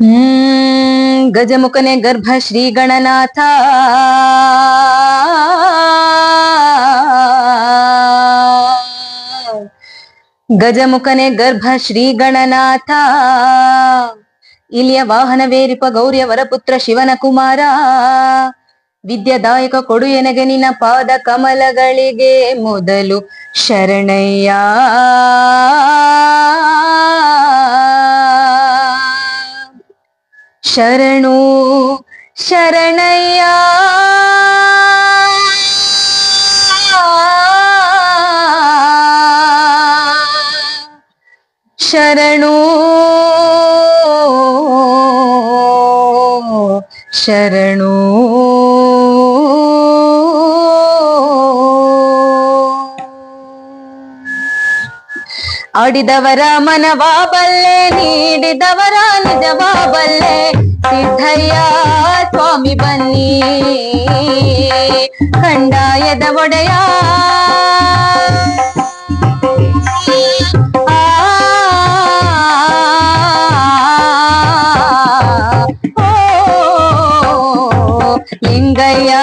ಹ್ಮ್, ಗಜಮುಖನೆ ಗರ್ಭ ಶ್ರೀ ಗಣನಾಥ ಗಜಮುಖನೆ ಗರ್ಭ ಶ್ರೀ ಗಣನಾಥ ಇಲಿಯ ವಾಹನವೇರಿಪ ಗೌರಿಯ ವರಪುತ್ರ ಶಿವನ ಕುಮಾರ. ವಿದ್ಯಾದಾಯಕ ಕೊಡು ಎನಗೆ ನಿನ್ನ ಪಾದ ಕಮಲಗಳಿಗೆ ಮೊದಲು ಶರಣಯ್ಯ. ശരണോ ശരണയ്യ. ശരണോ ശരണോ. ಆಡಿದವರ ಮನವಾ ಬಲ್ಲೆ ನೀಡಿದವರ ನಿಜವಾ ಬಲ್ಲೆ ಸಿದ್ಧಯ್ಯ ಸ್ವಾಮಿ ಬನ್ನಿ ಕಂಡಾಯದ ಒಡೆಯ ಆ, ಓ, ಲಿಂಗಯ್ಯ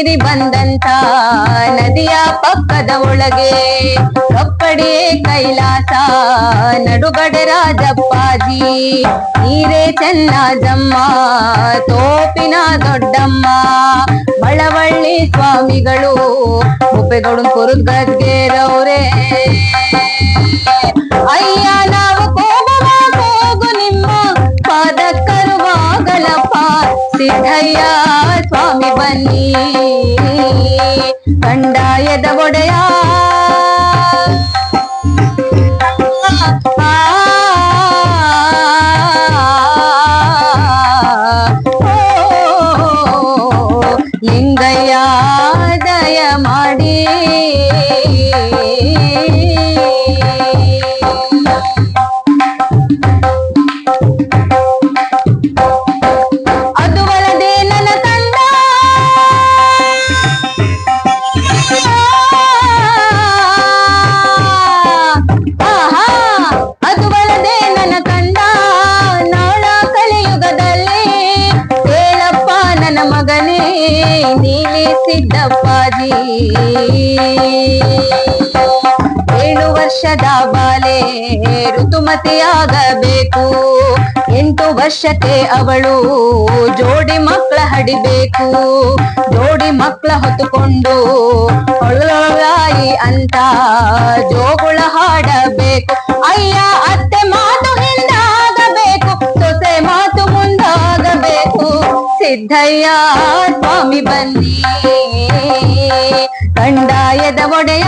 ಕಾವೇರಿ ಬಂದಂತ ನದಿಯ ಪಕ್ಕದ ಒಳಗೆ ಕಪ್ಪಡಿ ಕೈಲಾಸ, ನಡುಗಡೆ ರಾಜಪ್ಪಾಜಿ, ನೀರೇ ಚೆನ್ನಜಮ್ಮ, ತೋಪಿನ ದೊಡ್ಡಮ್ಮ, ಬಳವಳ್ಳಿ ಸ್ವಾಮಿಗಳು ಮುಪ್ಪೆಗೌಡು ಕುರುದ್ ಗದ್ಗೆರವ್ರೆ ಅಯ್ಯ, ನಾವು ಕೋಗುವ ಕೋಗು ನಿಮ್ಮ ಪಾದ ಕರುವಾಗಳಪ್ಪ ಸಿದ್ಧಯ್ಯ ಸ್ವಾಮಿ ಬನ್ನಿ. ಕಂಡಾಯದ ಒಡೆಯ ಸಿದ್ದಪ್ಪ ಸಿದ್ದಪ್ಪಾಜಿ ಏಳು ವರ್ಷದ ಬಾಲೆ ಋತುಮತಿಯಾಗಬೇಕು. ಎಂಟು ವರ್ಷಕ್ಕೆ ಅವಳು ಜೋಡಿ ಮಕ್ಕಳ ಹಡಿಬೇಕು. ಜೋಡಿ ಮಕ್ಕಳ ಹೊತ್ತುಕೊಂಡು ಅಂತ ಜೋಗುಳ ಹಾಡಬೇಕು. ಅಯ್ಯ ಅತ್ತೆ ಮಾತು ಸಿದ್ಧಯ್ಯ ಸ್ವಾಮಿ ಬನ್ನಿ. ಕಂಡಾಯದ ಒಡೆಯ.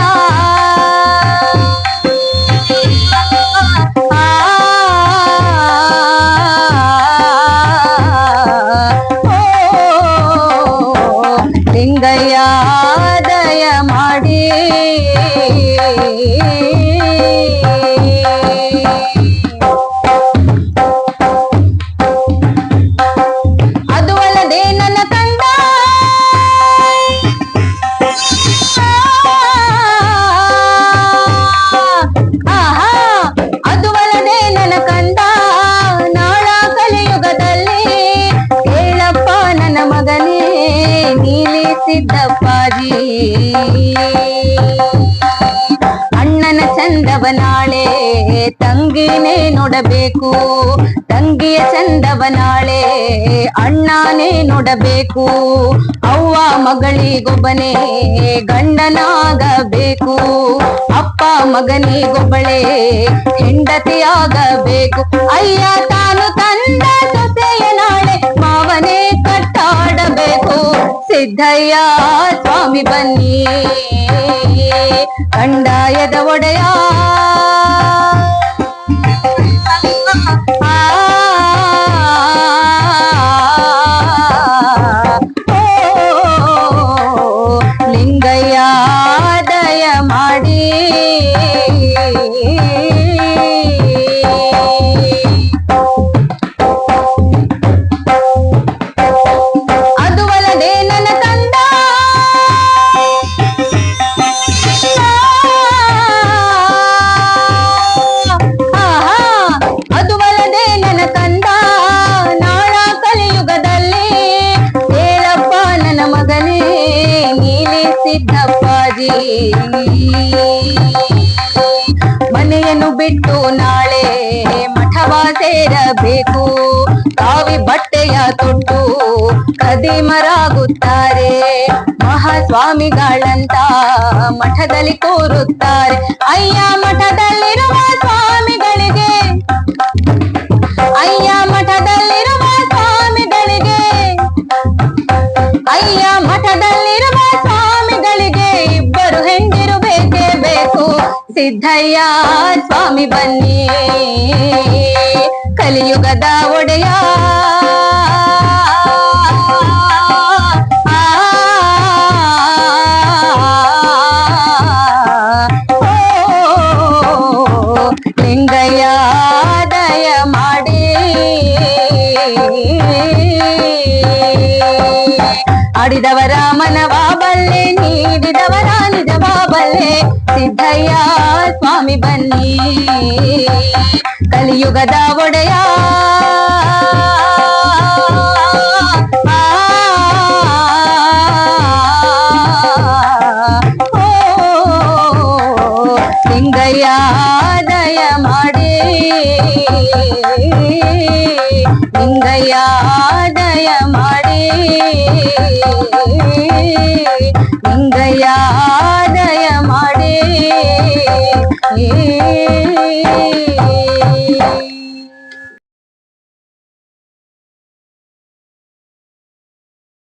ಅಣ್ಣನ ಚಂದವ ನಾಳೆ ತಂಗಿನೇ ನೋಡಬೇಕು. ತಂಗಿಯ ಚಂದವ ನಾಳೆ ಅಣ್ಣನೇ ನೋಡಬೇಕು. ಅವ್ವ ಮಗಳಿಗೊಬ್ಬನೇ ಗಂಡನಾಗಬೇಕು. ಅಪ್ಪ ಮಗನಿಗೊಬ್ಬಳೆ ಹೆಂಡತಿಯಾಗಬೇಕು. ಅಯ್ಯ ಸಿದ್ಧಯ್ಯ ಸ್ವಾಮಿ ಬನ್ನಿ. ಕಂಡಾಯದ ಒಡೆಯ. ಸೇರಬೇಕು. ಕಾವಿ ಬಟ್ಟೆಯ ತೊಟ್ಟು ಕದಿಮರಾಗುತ್ತಾರೆ. ಮಹಾಸ್ವಾಮಿಗಳಂತ ಮಠದಲ್ಲಿ ಕೂರುತ್ತಾರೆ. ಅಯ್ಯ ಮಠದಲ್ಲಿರುವ ಸ್ವಾಮಿಗಳಿಗೆ ಬೇಕು ಸಿದ್ದಯ್ಯ ಸ್ವಾಮಿ ಬನ್ನಿ ಕಲಿಯುಗದ ಒಡೆಯ ಓ, ಲಿಂಗಯ್ಯ ದಯ ಮಾಡಿ ಆಡಿದವರ ಮನವ ಬಲ್ಲೆ ನೀಡಿದವರ ನಿಜವ ಬಲ್ಲೆ ಸಿದ್ದಯ್ಯ ಸ್ವಾಮಿ ಬನ್ನಿ ಕಲಿಯುಗದ ಒಡೆಯ